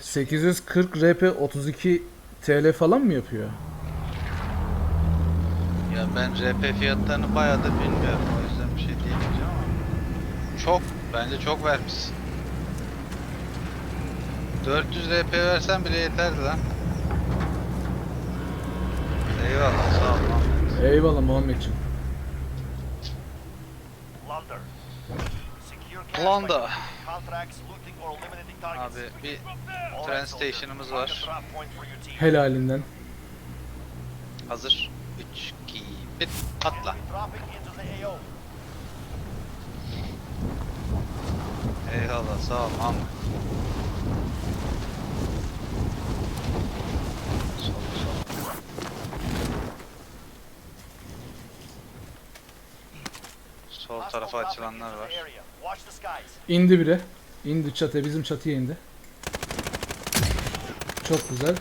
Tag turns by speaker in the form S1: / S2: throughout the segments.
S1: 840 RP 32 TL falan mı yapıyor?
S2: Ya ben RP fiyatlarını bayağıdır bilmiyorum. O yüzden bir şey diyemeyeceğim ama. Çok. Bence çok vermişsin. 400 RP versen bile yeterdi lan. Eyvallah sağ ol Ahmet.
S1: Eyvallah Muhammedciğim.
S3: Plunder.
S2: Abi bir tren station'ımız var.
S1: Helalinden.
S2: Hazır. 3, 2, 1 atla. Eyvallah sağ ol Mahmut. Sol sol. Sol tarafa açılanlar var.
S1: İndi biri. İndi çatıya bizim çatıya indi. Çok güzel.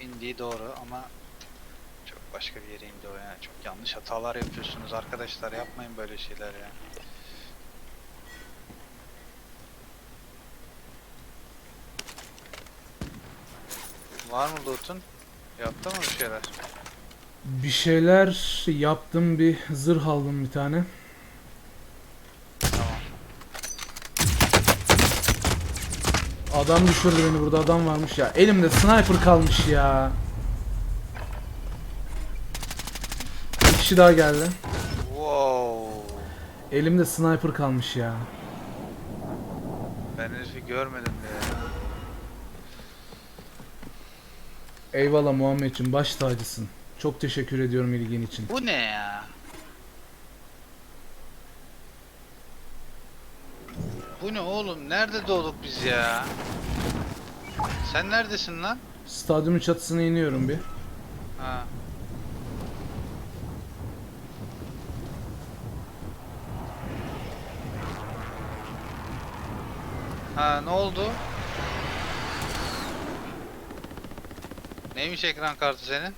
S2: İndiği doğru ama çok başka bir yere indi o ya. Çok yanlış hatalar yapıyorsunuz arkadaşlar. Yapmayın böyle şeyler ya. Var mı loot'un? Yaptı mı bir şeyler?
S1: Bir şeyler yaptım bir zırh aldım bir tane.
S2: Tamam.
S1: Adam düşürdü beni burada adam varmış ya. Elimde sniper kalmış ya. Bir kişi daha geldi.
S2: Wow.
S1: Elimde sniper kalmış ya.
S2: Ben herifi görmedim bile. ya.
S1: Eyvallah Muhammedciğim baş tacısın. Çok teşekkür ediyorum ilgin için.
S2: Bu ne ya? Bu ne oğlum? Nerede doğduk biz ya? Sen neredesin lan?
S1: Stadyumun çatısına iniyorum bir.
S2: Ha. Ha ne oldu? Neymiş ekran kartı senin?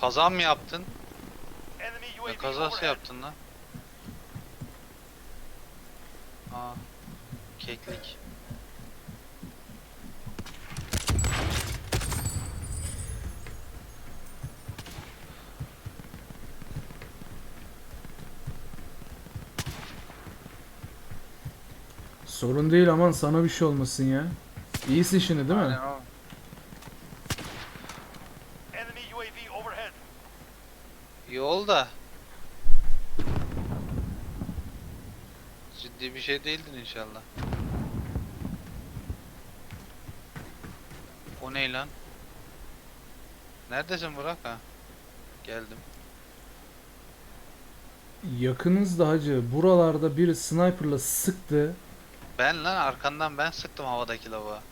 S2: Kaza mı yaptın? Ne kazası yaptın lan? Aa, keklik.
S1: Sorun değil aman sana bir şey olmasın ya. İyisin şimdi değil mi?
S2: Aynen Yolda. Ciddi bir şey değildin inşallah. O ne lan? Neredesin Burak ha? Geldim.
S1: Yakınızda hacı buralarda biri sniperla sıktı.
S2: Ben lan arkandan ben sıktım havadaki lavuğa.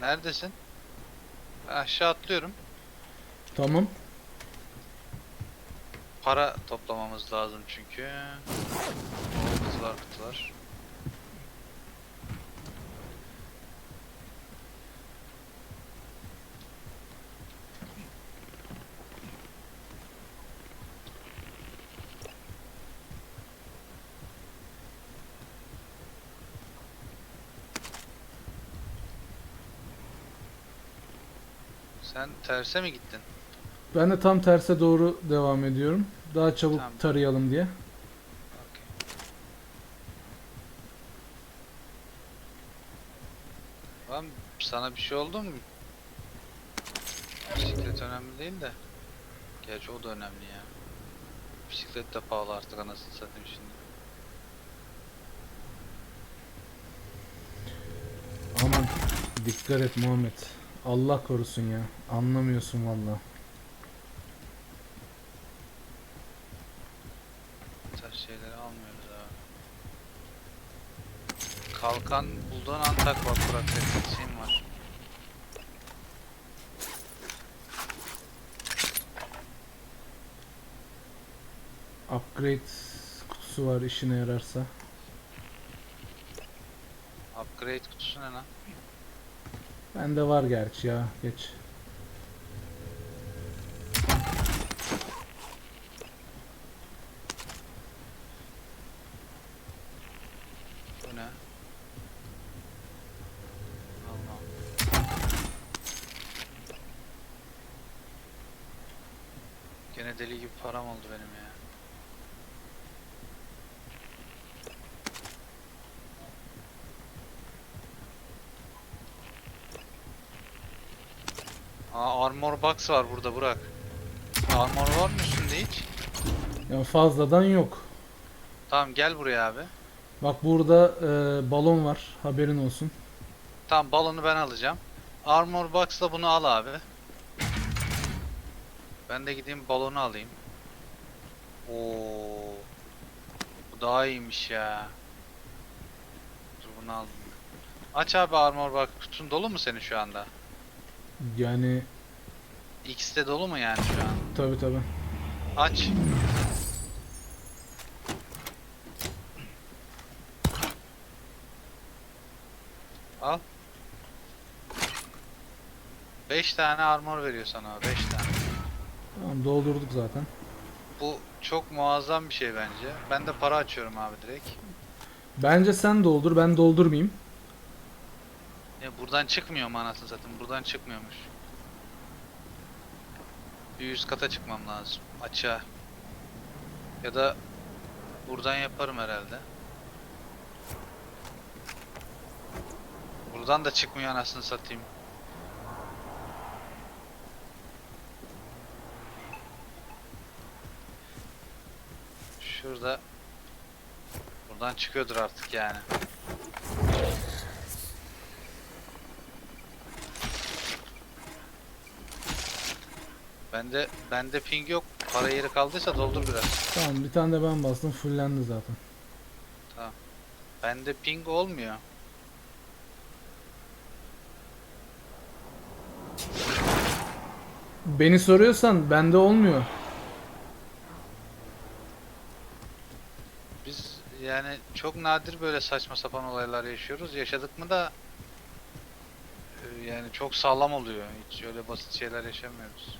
S2: Neredesin? Aşağı atlıyorum.
S1: Tamam.
S2: Para toplamamız lazım çünkü. Kutular kutular. Sen terse mi gittin?
S1: Ben de tam terse doğru devam ediyorum. Daha çabuk
S2: Tamam.
S1: tarayalım diye.
S2: Lan sana bir şey oldu mu? Bisiklet önemli değil de. Gerçi o da önemli ya. Bisiklet de pahalı artık anasını satayım şimdi.
S1: Aman dikkat et Muhammed. Allah korusun ya. Anlamıyorsun valla.
S2: Taş şeyleri almıyoruz abi. Kalkan bulduğun an tak bak Burak senin var.
S1: Upgrade kutusu var işine yararsa.
S2: Upgrade kutusu ne lan?
S1: Bende var gerçi ya. Geç.
S2: Ne? Gene deli gibi param oldu benim ya. Aa armor box var burada Burak. Armor var mı üstünde hiç?
S1: Ya fazladan yok.
S2: Tamam gel buraya abi.
S1: Bak burada e, balon var. Haberin olsun.
S2: Tamam balonu ben alacağım. Armor box'la bunu al abi. Ben de gideyim balonu alayım. Oo. Bu daha iyiymiş ya. Dur bunu aldım. Aç abi armor box. Kutun dolu mu senin şu anda?
S1: Yani
S2: X'te dolu mu yani şu an?
S1: tabi tabi.
S2: Aç. Al. 5 tane armor veriyor sana 5 tane.
S1: Tamam doldurduk zaten.
S2: Bu çok muazzam bir şey bence. Ben de para açıyorum abi direkt.
S1: Bence sen doldur ben doldurmayayım.
S2: Ya buradan çıkmıyor mu anasını satayım? Buradan çıkmıyormuş. Bir üst kata çıkmam lazım. Açığa. Ya da buradan yaparım herhalde. Buradan da çıkmıyor anasını satayım. Şurada Buradan çıkıyordur artık yani. Bende bende ping yok. Para yeri kaldıysa doldur biraz.
S1: Tamam bir tane de ben bastım fullendi zaten.
S2: Bende ping olmuyor.
S1: Beni soruyorsan bende olmuyor.
S2: Biz yani çok nadir böyle saçma sapan olaylar yaşıyoruz. Yaşadık mı da e, yani çok sağlam oluyor. Hiç öyle basit şeyler yaşamıyoruz.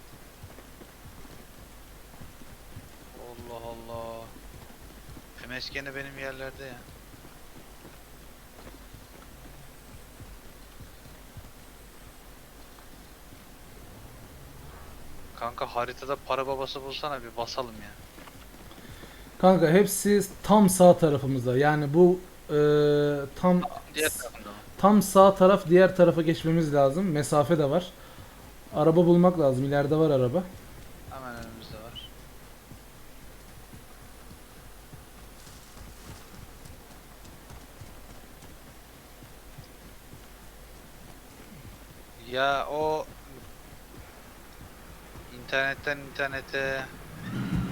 S2: Allah Allah. MS gene benim yerlerde ya. Kanka haritada para babası bulsana bir basalım ya.
S1: Kanka hepsi tam sağ tarafımızda. Yani bu e, tam
S2: Diğer tarafında mı?
S1: tam sağ taraf diğer tarafa geçmemiz lazım. Mesafe de var. Araba bulmak lazım. İleride var araba.
S2: Ya o internetten internete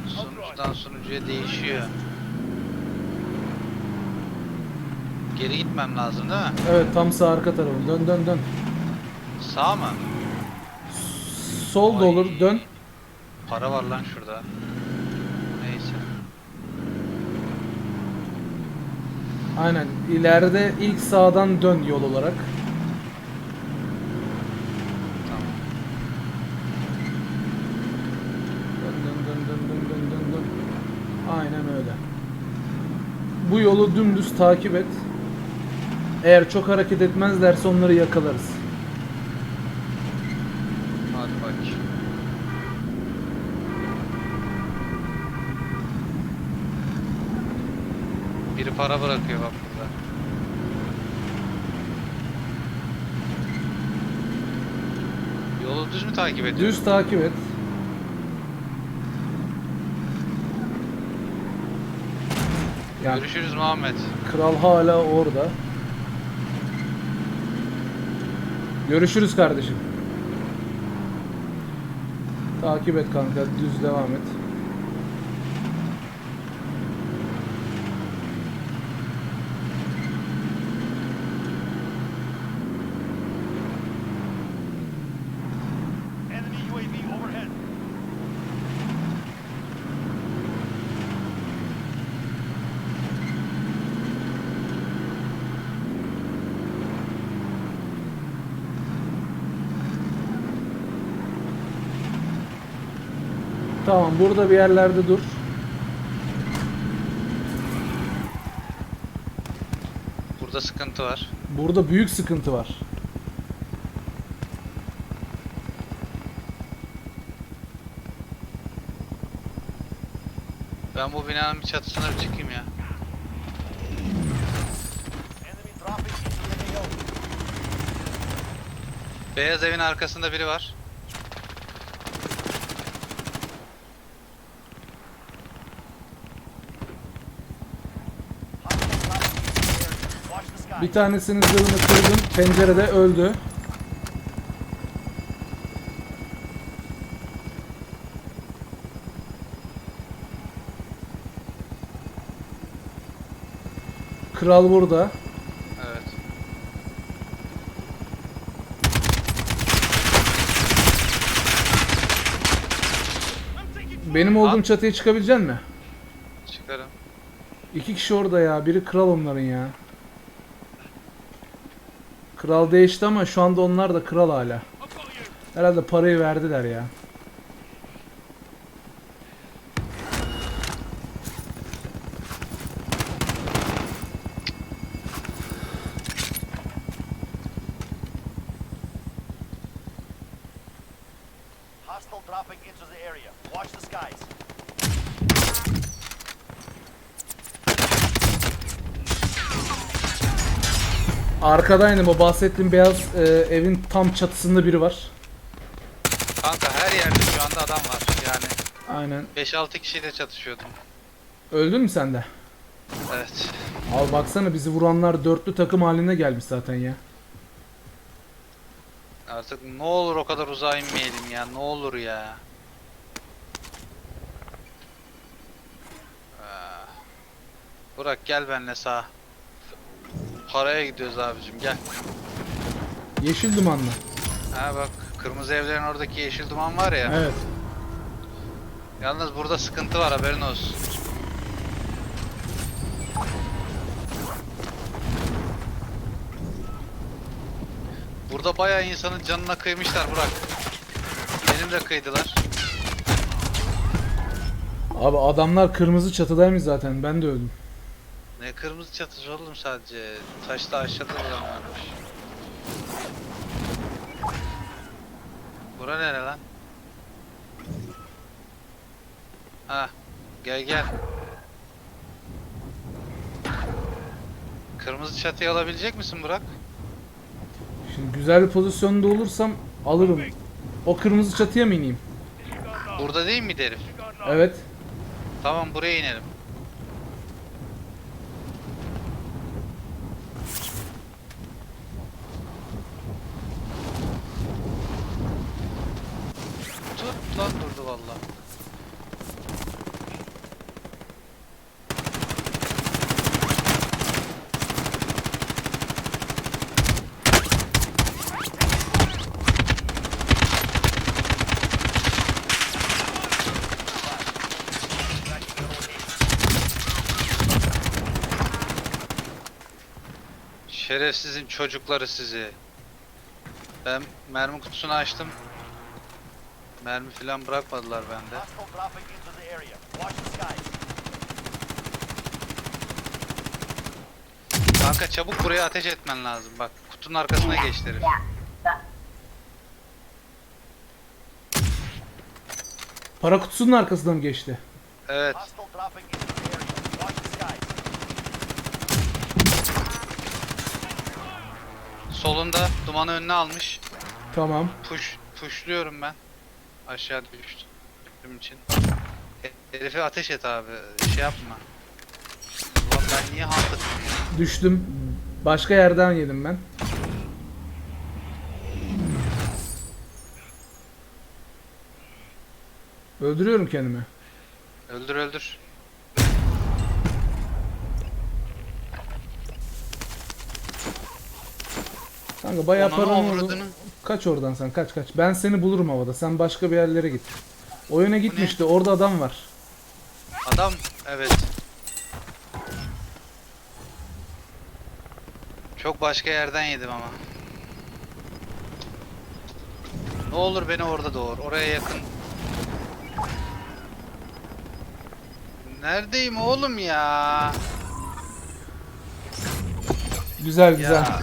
S2: sunucudan sunucuya değişiyor. Geri gitmem lazım değil mi?
S1: Evet tam sağ arka tarafı. Dön dön dön.
S2: Sağ mı?
S1: Sol da olur. Dön.
S2: Para var lan şurada. Neyse.
S1: Aynen. İleride ilk sağdan dön yol olarak.
S2: Tamam.
S1: Dön dön dön dön dön dön dön dön. Aynen öyle. Bu yolu dümdüz takip et. Eğer çok hareket etmezlerse onları yakalarız.
S2: Hadi bak. Biri para bırakıyor bak burada. Yolu düz mü takip ediyor?
S1: Düz takip et. Yani
S2: Görüşürüz Muhammed.
S1: kral hala orada. Görüşürüz kardeşim. Takip et kanka, düz devam et. Tamam burada bir yerlerde dur.
S2: Burada sıkıntı var.
S1: Burada büyük sıkıntı var.
S2: Ben bu binanın bir çatısına bir çıkayım ya. Beyaz evin arkasında biri var.
S3: Hostile dropping into the area. Watch the sky.
S1: Bir tanesinin zırhını kırdım. Pencerede öldü. Kral burada.
S2: Evet.
S1: Benim olduğum
S2: Lan.
S1: çatıya çıkabilecek mi?
S2: Çıkarım.
S1: İki kişi orada ya. Biri kral onların ya. Kral değişti ama şu anda onlar da kral hala. Herhalde parayı verdiler ya.
S3: Hostile dropping into the area. Watch the skies.
S1: Arkadaydım o bahsettiğim beyaz e, evin tam çatısında biri var.
S2: Kanka her yerde şu anda adam var. Yani
S1: Aynen.
S2: 5-6 kişiyle çatışıyordum.
S1: Öldün mü sen de?
S2: Evet.
S1: Al baksana bizi vuranlar dörtlü takım haline gelmiş zaten ya.
S2: Artık ne olur o kadar uzağa inmeyelim ya. Ne olur ya. Ah. Burak gel benimle sağ. Paraya gidiyoruz abicim gel.
S1: Yeşil dumanlı.
S2: Ha bak kırmızı evlerin oradaki yeşil duman var ya.
S1: Evet.
S2: Yalnız burada sıkıntı var haberin olsun. Burada bayağı insanın canına kıymışlar Burak. Benim de kıydılar.
S1: Abi adamlar kırmızı çatıdaymış zaten. Ben de öldüm.
S2: Ne kırmızı çatıcı oğlum sadece. Taşta aşağıda duran varmış. Bura nere lan? Ha, gel gel. Kırmızı çatıyı alabilecek misin Burak?
S1: Şimdi güzel bir pozisyonda olursam alırım. O kırmızı çatıya mı ineyim?
S2: Burada değil mi herif?
S1: Evet.
S2: Tamam buraya inelim. Tut lan durdu valla. Şerefsizin çocukları sizi. Ben mermi kutusunu açtım. Mermi falan bırakmadılar bende. Kanka çabuk buraya ateş etmen lazım. Bak kutunun arkasına geçti herif.
S1: Para kutusunun arkasına mı geçti?
S2: Evet.
S3: Hostile dropping into the area. Watch the skies.
S2: Solunda dumanı önüne almış.
S1: Tamam.
S2: Push, pushluyorum ben. Aşağı düştüm için. He- Herife ateş et abi. Şey yapma. Ulan ben niye hunted ya?
S1: Düştüm. Başka yerden yedim ben. Öldürüyorum kendimi.
S2: Öldür öldür.
S1: Kanka bayağı
S2: Ananı
S1: param oldu. Kaç oradan sen kaç kaç. Ben seni bulurum havada. Sen başka bir yerlere git. O yöne gitmişti. Orada adam var.
S2: Adam evet. Çok başka yerden yedim ama. Ne olur beni orada doğur. Oraya yakın. Neredeyim oğlum ya?
S1: Güzel güzel.
S2: Ya